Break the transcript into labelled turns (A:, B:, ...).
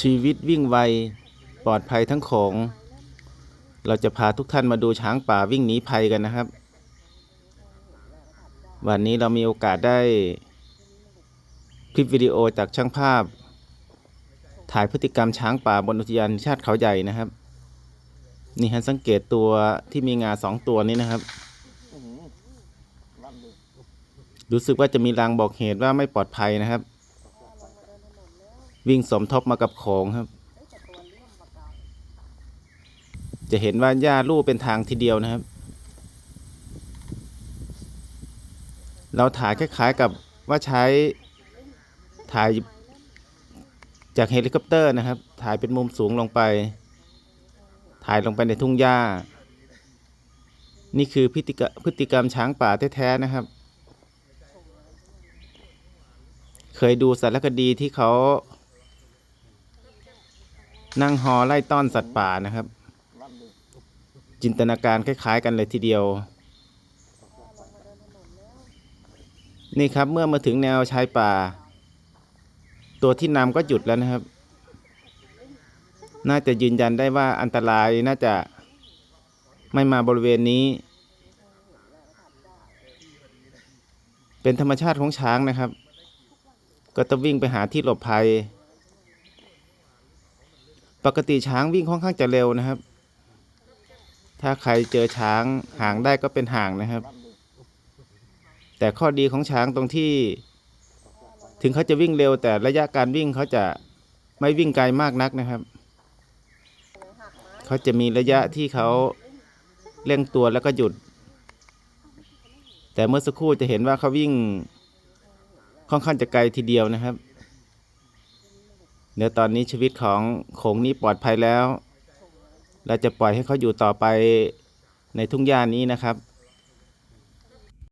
A: ชีวิตวิ่งไว ปลอดภัยทั้งโขงเราจะพาทุกท่านมาดูช้างป่าวิ่งหนีภัยกันนะครับ วันนี้เรามีโอกาสได้ คลิปวิดีโอจากช่างภาพ ถ่ายพฤติกรรมช้างป่าบนอุทยานชาติเขาใหญ่นะครับ นี่ฮะสังเกตตัวที่มีงาสองตัวนี้นะครับ รู้สึกว่าจะมีรางบอกเหตุว่าไม่ปลอดภัยนะครับ วิ่งสมทบมากับโขงครับ จะเห็นว่าหญ้าลู่เป็นทางทีเดียวนะครับ เราถ่ายคล้ายๆกับว่าใช้ถ่ายจากเฮลิคอปเตอร์นะครับ ถ่ายเป็นมุมสูงลงไป ถ่ายลงไปในทุ่งหญ้า นี่คือพฤติกรพฤติกรรมช้างป่าแท้ๆนะครับ เคยดูสารคดีที่เขา นั่งฮอไล่ต้อนสัตว์ป่านะครับ จินตนาการคล้าย ๆ กันเลยทีเดียว นี่ครับเมื่อมาถึงแนวชายป่า ตัวที่นำก็หยุดแล้วนะครับ น่าจะยืนยันได้ว่าอันตรายน่าจะไม่มาบริเวณนี้ เป็นธรรมชาติของช้างนะครับ ก็ต้องวิ่งไปหาที่หลบภัย ปกติช้างวิ่งค่อนข้างจะเร็วนะครับ ถ้าใครเจอช้างห่างได้ก็เป็นห่างนะครับ แต่ข้อดีของช้างตรงที่ ถึงเขาจะวิ่งเร็ว แต่ระยะการวิ่งเขาจะไม่วิ่งไกลมากนักนะครับ เขาจะมีระยะที่เขาเร่งตัวแล้วก็หยุด แต่เมื่อสักครู่จะเห็นว่าเขาวิ่งค่อนข้างจะไกลทีเดียวนะครับ เดี๋ยวตอนนี้ชีวิตของโขงนี้ปลอดภัยแล้ว เราจะปล่อยให้เขาอยู่ต่อไปในทุ่งหญ้านี้นะครับ